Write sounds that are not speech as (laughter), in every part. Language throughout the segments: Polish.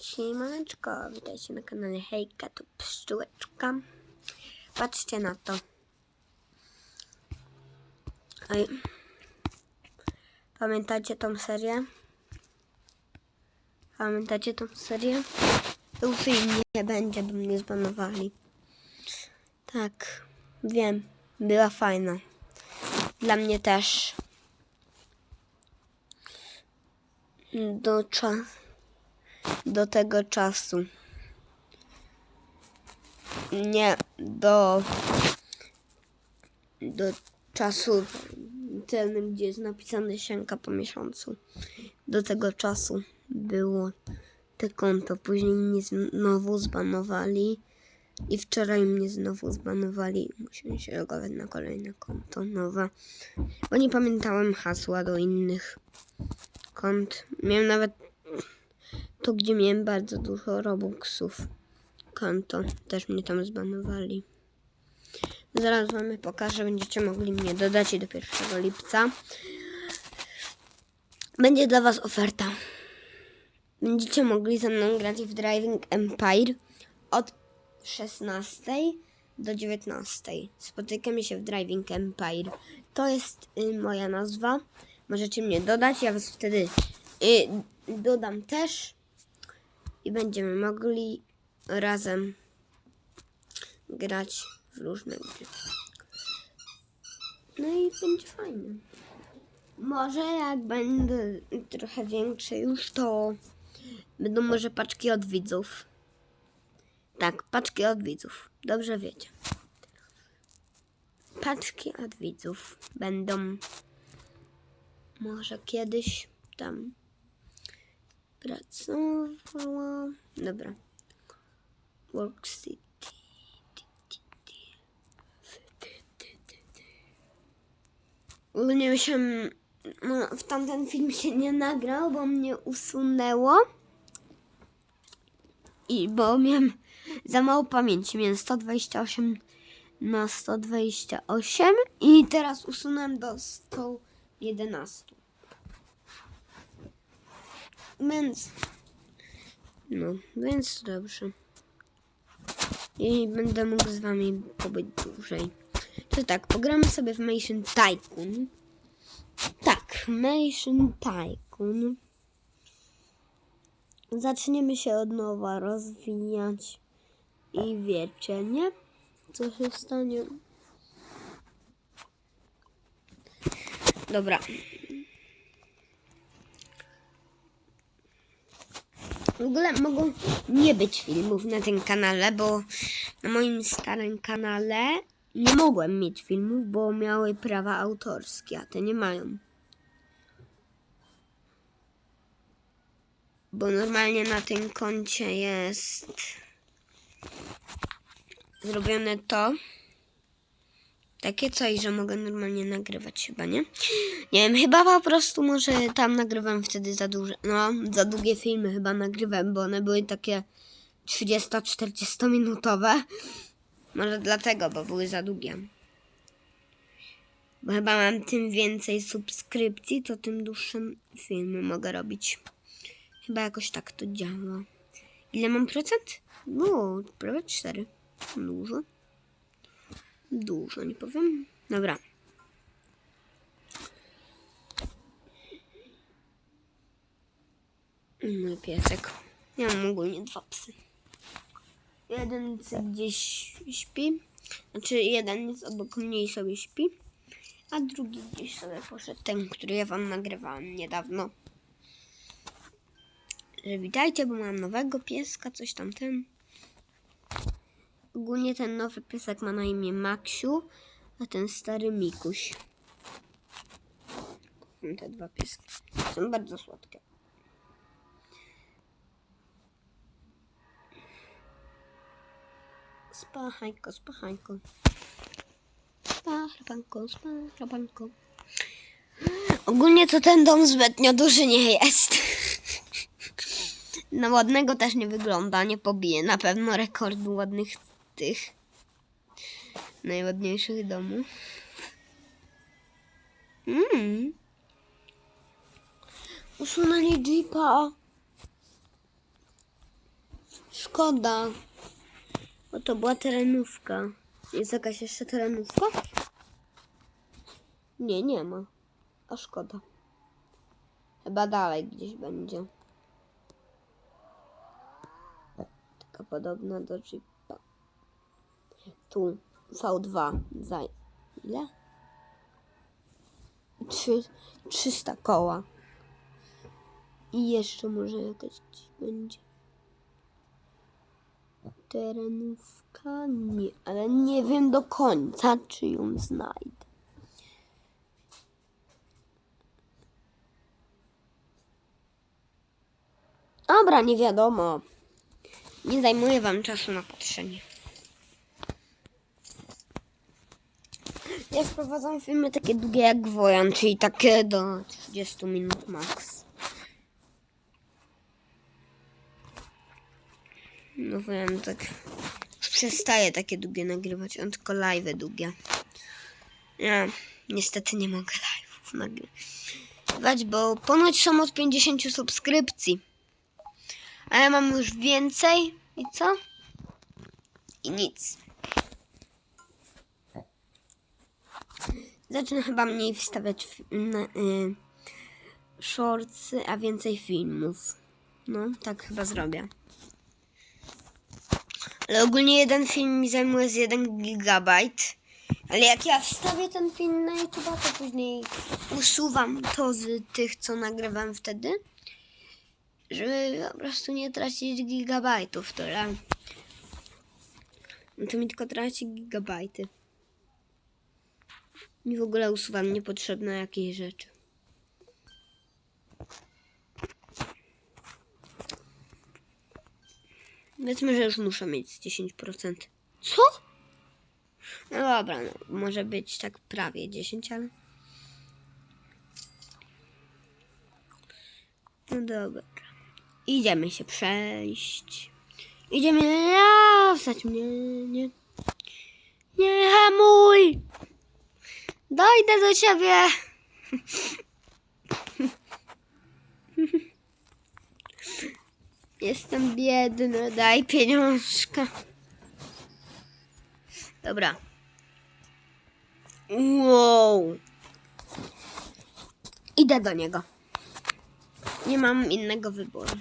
Siemaneczko, witajcie na kanale Hejka, tu pszczółeczka. Patrzcie na to. Oj. Pamiętacie tą serię? Pamiętacie tą serię? Jej nie będzie, bo mnie zbanowali. Tak, wiem, była fajna. Dla mnie też. Do czasu do tego czasu. Nie, do, do czasu celnym, gdzie jest napisane sianka po miesiącu. Do tego czasu było te konto. Później mnie znowu zbanowali. I wczoraj mnie znowu zbanowali. Musiałem się logować na kolejne konto nowe. Bo nie pamiętałem hasła do innych kont. Miałem nawet to, gdzie miałem bardzo dużo robuxów. Konto. Też mnie tam zbanowali. Zaraz wam pokażę. Będziecie mogli mnie dodać i do 1 lipca. Będzie dla was oferta. Będziecie mogli ze mną grać w Driving Empire od 16 do 19. Spotykamy się w Driving Empire. To jest y, moja nazwa. Możecie mnie dodać. Ja was wtedy y, dodam też i będziemy mogli razem grać w różne gry. No i będzie fajnie. Może jak będę trochę większy już, to będą może paczki od widzów. Tak, paczki od widzów. Dobrze wiecie. Paczki od widzów będą może kiedyś tam pracowała. Dobra. Work City. Ogólnie myślałem, no, w tamten film się nie nagrał, bo mnie usunęło. I bo miałem za mało pamięci. Miałem 128 na 128 i teraz usunąłem do 111. Więc. No, więc dobrze. I będę mógł z wami pobyć dłużej. To tak, pogramy sobie w Mation Tycoon. Tak, Mation Tycoon. Zaczniemy się od nowa rozwijać. I wiecie, nie? Co się stanie? Dobra. W ogóle mogą nie być filmów na tym kanale, bo na moim starym kanale nie mogłem mieć filmów, bo miały prawa autorskie, a te nie mają. Bo normalnie na tym koncie jest zrobione to. Takie coś, że mogę normalnie nagrywać chyba, nie? Nie wiem, chyba po prostu może tam nagrywam wtedy za duże, no, za długie filmy chyba nagrywam, bo one były takie 30-40 minutowe. Może dlatego, bo były za długie. Bo chyba mam tym więcej subskrypcji, to tym dłuższe filmy mogę robić. Chyba jakoś tak to działa. Ile mam procent? No, prawie 4. Dużo. Dużo, nie powiem. Dobra. Mój piesek. Ja mam ogólnie dwa psy. Jeden gdzieś śpi. Znaczy jeden jest obok mnie i sobie śpi. A drugi gdzieś sobie poszedł. Ten, który ja wam nagrywałam niedawno. Że witajcie, bo mam nowego pieska, coś tam ten. Ogólnie ten nowy piesek ma na imię Maksiu, a ten stary Mikuś. Te dwa pieski są bardzo słodkie. Spachajko, spachajko. Spachrabanko, spachrabanko. Ogólnie to ten dom zbytnio duży nie jest. (laughs) Na ładnego też nie wygląda, nie pobije na pewno rekordu ładnych tych najładniejszych domów. Mm. Usunęli Jeepa. szkoda. Bo to była terenówka. Jest jakaś jeszcze terenówka? Nie, nie ma. A szkoda. Chyba dalej gdzieś będzie. Taka podobna do Jeepa. Tu V2 za ile? Trzy, 300 koła. I jeszcze może jakaś będzie. Terenówka? Nie, ale nie wiem do końca, czy ją znajdę. Dobra, nie wiadomo. Nie zajmuję wam czasu na patrzenie. Ja wprowadzam filmy takie długie jak Wojan, czyli takie do 30 minut max. No Wojan tak przestaje takie długie nagrywać, on tylko live długie. Ja niestety nie mogę live'ów nagrywać, bo ponoć są od 50 subskrypcji. A ja mam już więcej i co? I nic. Zacznę chyba mniej wstawiać na, y, shortsy, a więcej filmów. No, tak chyba zrobię. Ale ogólnie jeden film mi zajmuje z 1 gigabajt. Ale jak ja wstawię ten film na YouTube, to później usuwam to z tych, co nagrywam wtedy. Żeby po prostu nie tracić gigabajtów, tyle. No to mi tylko traci gigabajty. I w ogóle usuwam niepotrzebne jakieś rzeczy. Powiedzmy, że już muszę mieć z 10%. Co? No dobra, no, może być tak prawie 10, ale... No dobra. Idziemy się przejść. Idziemy lasać mnie, nie. Nie hamuj! Dojdę do ciebie! Jestem biedny, daj pieniążka. Dobra. Wow. Idę do niego. Nie mam innego wyboru.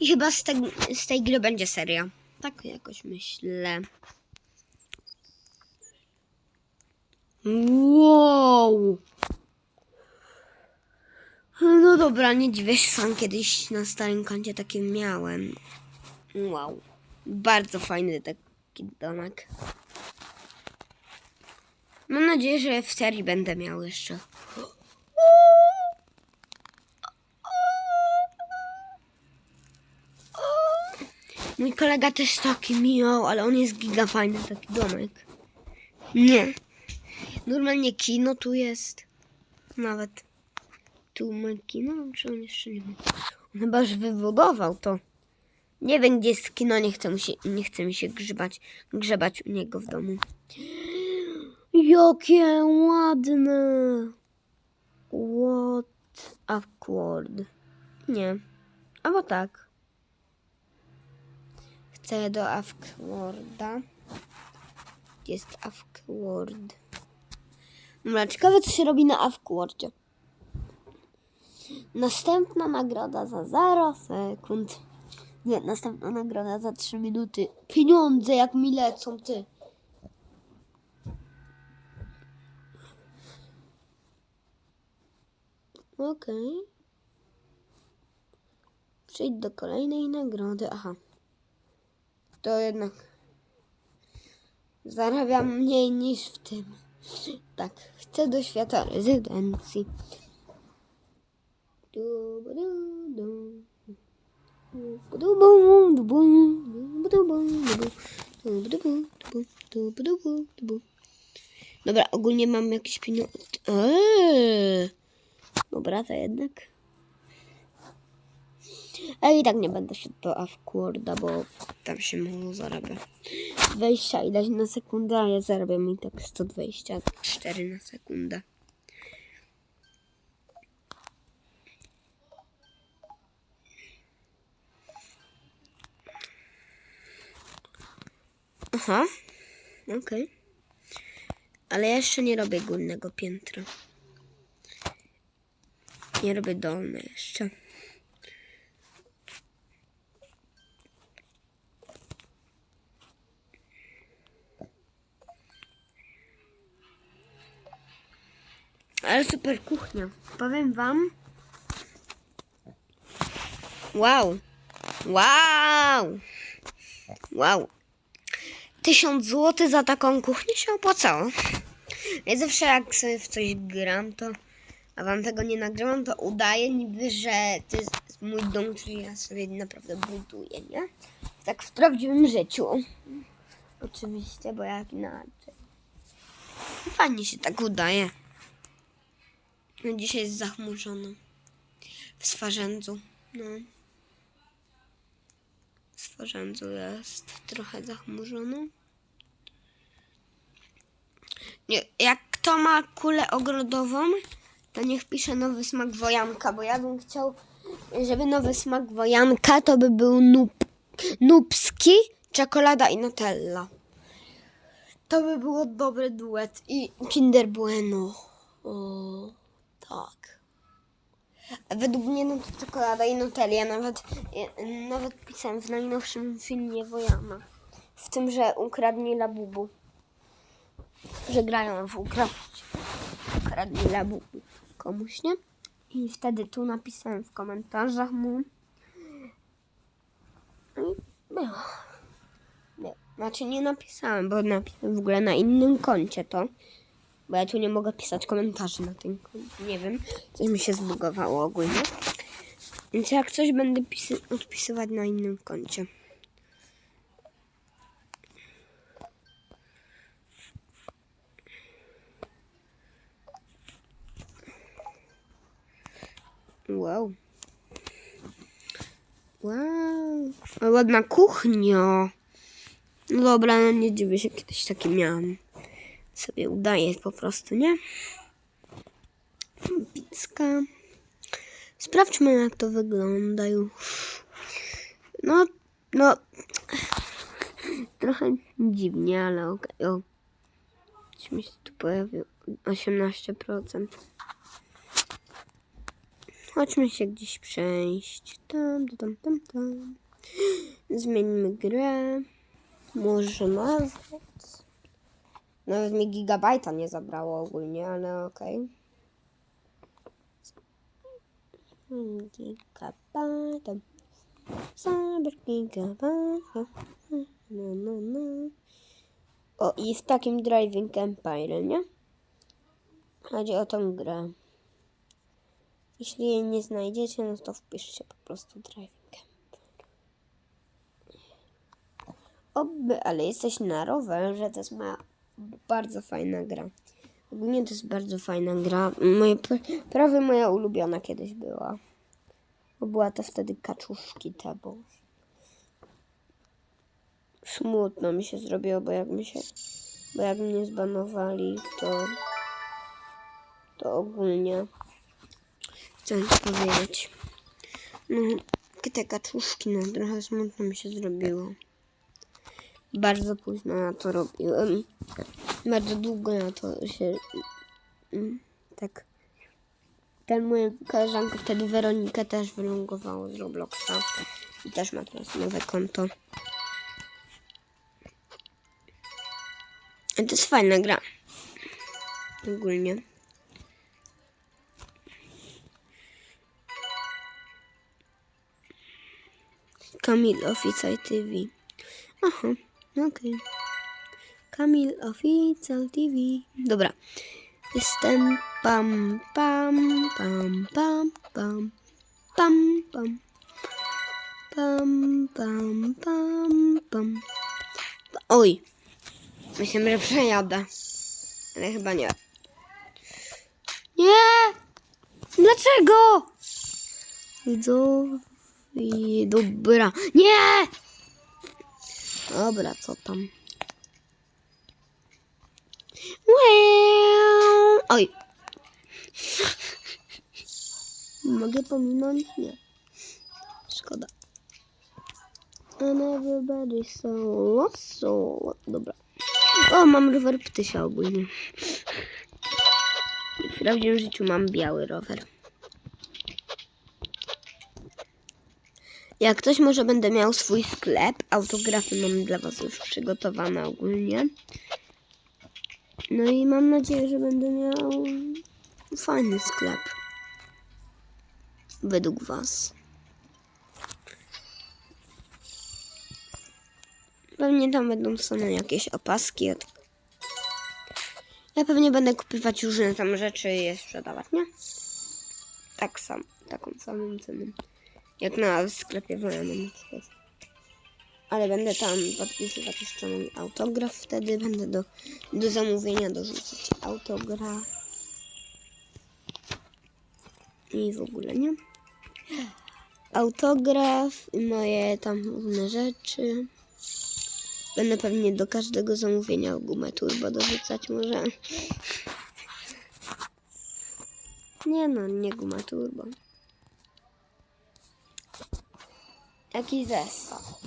I chyba z, te, z tej gry będzie seria. Tak jakoś myślę. Wow. No dobra, nie dziwię się, sam kiedyś na starym koncie takie miałem. Wow. Bardzo fajny taki domek. Mam nadzieję, że w serii będę miał jeszcze. Mój kolega też taki miał, ale on jest giga fajny, taki domek. Nie. Normalnie kino tu jest. Nawet tu ma kino, czy on jeszcze nie ma? On chyba już wybudował to. Nie wiem, gdzie jest kino, nie chce, mu się, nie chce mi się grzebać, grzebać u niego w domu. Jakie ładne! What awkward. Nie. Albo tak. Chcę do Awkwarda. Jest Awkward. Dobra, ciekawe co się robi na Awkwardzie. Następna nagroda za 0 sekund. Nie, następna nagroda za 3 minuty. Pieniądze jak mi lecą, ty. Okej. Przejdź do kolejnej nagrody. Aha. To jednak zarabiam mniej niż w tym. Tak, chcę do świata rezydencji. Dobra, ogólnie mam jakieś pieniądze. Eee. Dobra, to jednak. Ale i tak nie będę szedł do Avquarda, bo tam się mało zarabia. 20 ile na sekundę, a ja zarabiam i tak 124 na sekundę. Aha. Okej. Ale ja jeszcze nie robię górnego piętra. Nie robię dolne jeszcze. Ale super kuchnia. Powiem wam. Wow. Wow. Wow. Tysiąc złotych za taką kuchnię się opłacało. Ja zawsze jak sobie w coś gram, to a wam tego nie nagrywam, to udaję niby, że to jest mój dom, który ja sobie naprawdę buduję, nie? Tak w prawdziwym życiu. Oczywiście, bo jak inaczej. Fajnie się tak udaje. No dzisiaj jest zachmurzono. W Swarzędzu. No. W Swarzędzu jest trochę zachmurzono. Nie, jak kto ma kulę ogrodową, to niech pisze nowy smak wojanka, bo ja bym chciał, żeby nowy smak wojanka to by był nub, nubski, czekolada i nutella. To by było dobry duet. I Kinder Bueno. O, tak. Według mnie no to czekolada i Nutella. Ja nawet, nawet pisałem w najnowszym filmie Wojana. W tym, że ukradli Labubu. Że grają w ukraść. Ukradli Labubu komuś, nie? I wtedy tu napisałem w komentarzach mu. I było. Nie, znaczy nie napisałem, bo napisałem w ogóle na innym koncie to. Bo ja tu nie mogę pisać komentarzy na tym. Nie wiem, coś mi się zbugowało ogólnie. Więc jak coś będę pisy- odpisywać na innym koncie. Wow. Wow. Ładna kuchnia. Dobra, no nie dziwię się, kiedyś takie miałam. Sobie udaję po prostu, nie? Pizka. Sprawdźmy, jak to wygląda już. No, no. Trochę dziwnie, ale okej. O. Coś mi się tu pojawiło. 18%. Chodźmy się gdzieś przejść. Tam, tam, tam, tam. Zmienimy grę. Może nawet. Nawet mi gigabajta nie zabrało ogólnie, ale okej. Okay. Gigabajta. Zabierz gigabajta. No, no, no. O, i w takim Driving Empire, nie? Chodzi o tą grę. Jeśli jej nie znajdziecie, no to wpiszcie po prostu Driving Empire. Oby, ale jesteś na rowerze, to jest moja bardzo fajna gra. Ogólnie to jest bardzo fajna gra. Moje, prawie moja ulubiona kiedyś była. Bo była to wtedy kaczuszki te, bo smutno mi się zrobiło, bo jak mi się, bo jak mnie zbanowali, to to ogólnie chcę powiedzieć. No, te kaczuszki, no trochę smutno mi się zrobiło. Bardzo późno ja to robiłem. Bardzo długo ja to się mm, tak. Ten moja koleżanka wtedy Weronikę też wylągowało z Robloxa. I też ma teraz nowe konto. To jest fajna gra. Ogólnie. Kamil Official TV. Aha, Okej. Okay. Kamil Oficjal TV. Dobra. Jestem pam, pam, pam, pam, pam, pam, pam. Pam, pam, pam, pam. Oj. Myślałem, że przejadę. Ale chyba nie. Nie! Dlaczego? Do... I dobra. Nie! Dobra, co tam? Wow. Oj. Mogę pominąć? Nie. Szkoda. And everybody so lost, so. Dobra. O, mam rower ptysia ogólnie. W prawdziwym życiu mam biały rower. Jak ktoś może będę miał swój sklep, autografy mam dla Was już przygotowane ogólnie. No i mam nadzieję, że będę miał fajny sklep. Według Was. Pewnie tam będą same jakieś opaski. Ja pewnie będę kupować różne tam rzeczy i je sprzedawać, nie? Tak sam, taką samą cenę. Jak na sklepie wolnym na przykład. Ale będę tam podpisywać jeszcze mój autograf. Wtedy będę do, do zamówienia dorzucać autograf. I w ogóle, nie? Autograf i moje tam różne rzeczy. Będę pewnie do każdego zamówienia gumę turbo dorzucać może. Nie no, nie guma turbo. Jaki zestaw?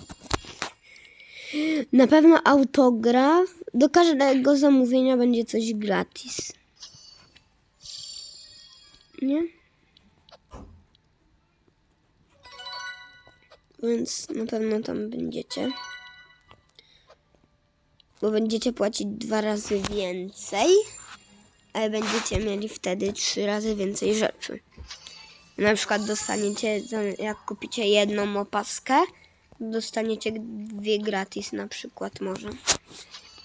Na pewno autograf. Do każdego zamówienia będzie coś gratis. Nie? Więc na pewno tam będziecie. Bo będziecie płacić dwa razy więcej, ale będziecie mieli wtedy trzy razy więcej rzeczy. Na przykład dostaniecie, jak kupicie jedną opaskę, dostaniecie dwie gratis na przykład może.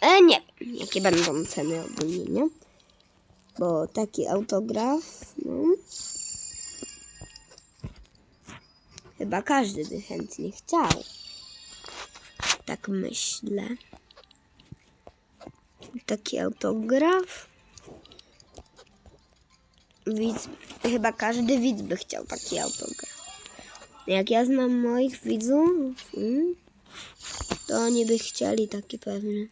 E nie jakie będą ceny ogólnie, nie? Bo taki autograf, no... Chyba każdy by chętnie chciał. Tak myślę. Taki autograf. Widz, chyba każdy widz by chciał taki autograf. Jak ja znam moich widzów, mm, to oni by chcieli taki pewnie.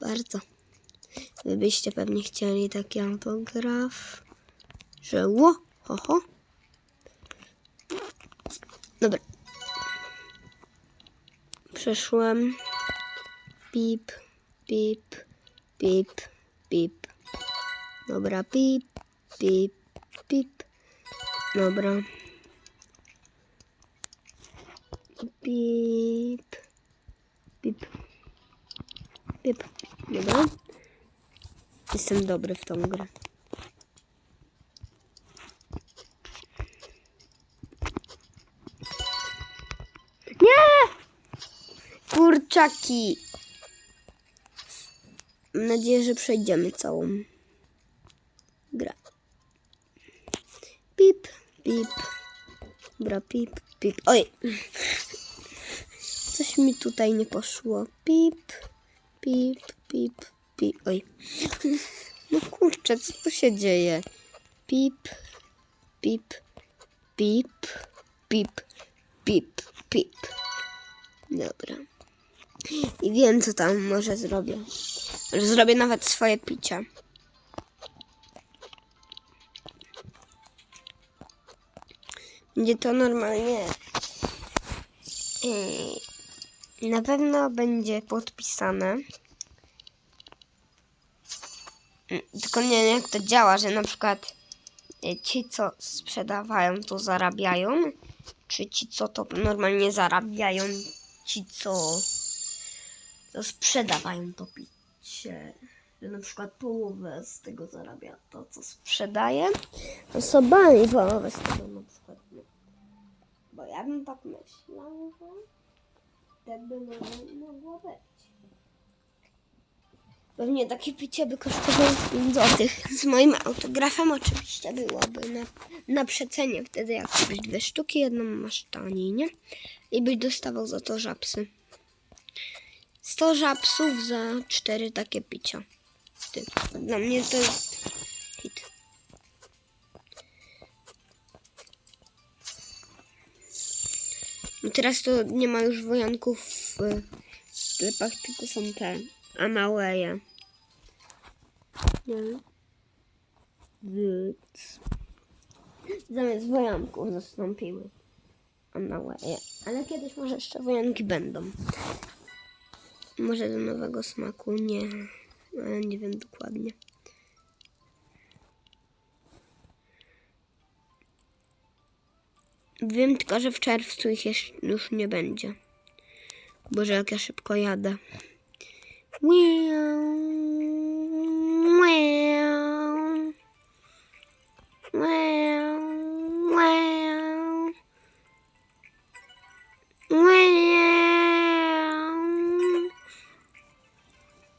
Bardzo. Wy byście pewnie chcieli taki autograf. Że ło, ho, ho. Dobra. Przeszłem. Pip, pip, pip, pip. Dobra, pip, pip, pip. Dobra. Pip, pip, pip. Dobra. Jestem dobry w tą grę. Nie! Kurczaki. Mam nadzieję, że przejdziemy całą grę. Pip. Dobra, pip, pip. Oj. Coś mi tutaj nie poszło. Pip, pip, pip, pip. Oj. No kurczę, co tu się dzieje? Pip, pip, pip, pip, pip, pip. Dobra. I wiem, co tam może zrobię. Może zrobię nawet swoje picia. Będzie to normalnie. Yy, Na pewno będzie podpisane. Mm, Tylko nie wiem, jak to działa, że na przykład yy, ci, co sprzedawają, to zarabiają, czy ci, co to normalnie zarabiają, ci, co, co sprzedawają to picie. Że na przykład połowę z tego zarabia to, co sprzedaje, osobami połowę z tego na przykład. Bo ja bym tak myślał, że tak by mogło być. Pewnie takie picie by kosztowało 5 zł. Z moim autografem oczywiście byłoby na, na przecenie. Wtedy jak kupisz dwie sztuki, jedną masz taniej, nie? I byś dostawał za to żabsy. 100 żabsów za 4 takie picia. Dla mnie to jest No teraz to nie ma już wojanków w sklepach, tylko są te Amaleje. Nie. Więc zamiast wojanków zastąpiły. Anawaje. Ale kiedyś może jeszcze wojanki będą. Może do nowego smaku, nie. Ale nie wiem dokładnie. Wiem tylko, że w czerwcu ich już nie będzie. Boże, jak ja szybko jadę. Miau, miau, miau.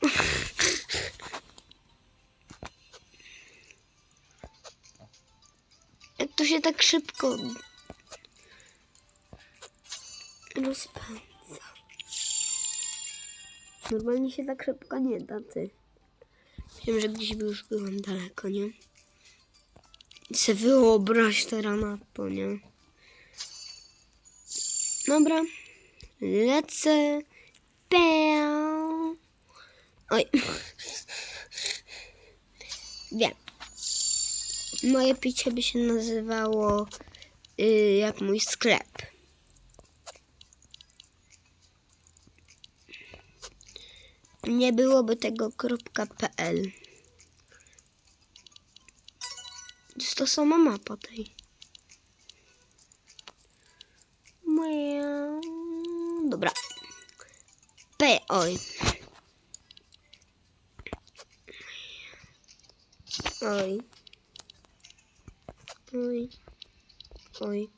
(laughs) Jak to się tak szybko rozpędza. Normalnie się tak szybko nie da, ty. Wiem, że gdzieś by już byłam daleko, nie? Se wyobraź teraz na to, nie? Dobra. Lecę. Peł. Oj. (laughs) Wiem. Moje picie by się nazywało y, jak mój sklep. Nie byłoby tego .pl. Jest to sama mapa tej. Miau. Dobra. P, oj. Oj. Oj. Oj.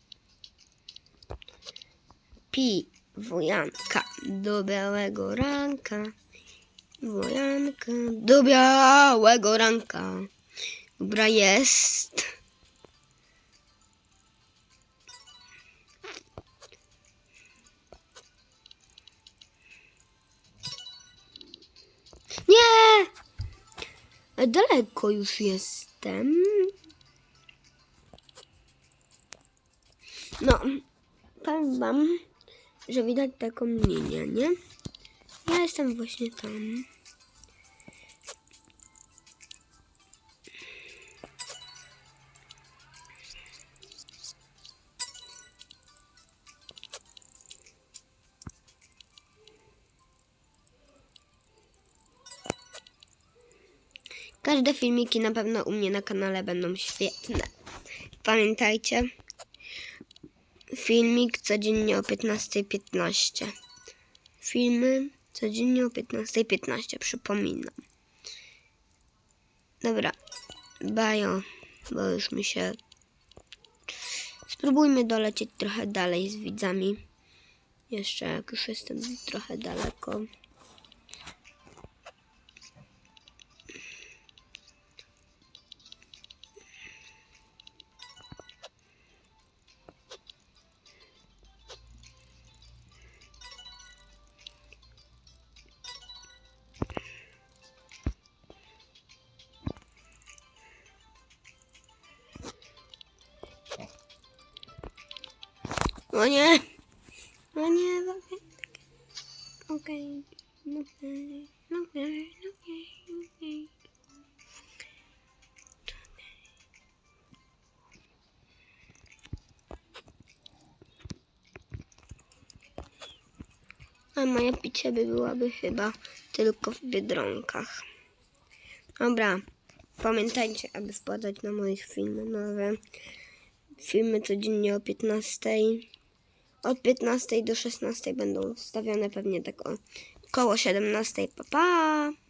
Pi, wojanka do białego ranka. Wojanka do białego ranka. Dobra, jest. Nie! Daleko już jestem. No, powiem wam, że widać taką linię, nie? Ja jestem właśnie tam. Każde filmiki na pewno u mnie na kanale będą świetne. Pamiętajcie, filmik codziennie o 15.15. Filmy codziennie o 15.15, przypominam. Dobra, bajo, bo już mi się... Spróbujmy dolecieć trochę dalej z widzami. Jeszcze jak już jestem trochę daleko. O nie! O nie, okej. Okej. Okej. Okej. Okej. Okej. A moje picie by byłaby chyba tylko w biedronkach. Dobra. Pamiętajcie, aby wpadać na moich filmy nowe. Filmy codziennie o 15. Od 15 do 16 będą wstawione pewnie tak o koło 17. Pa, pa!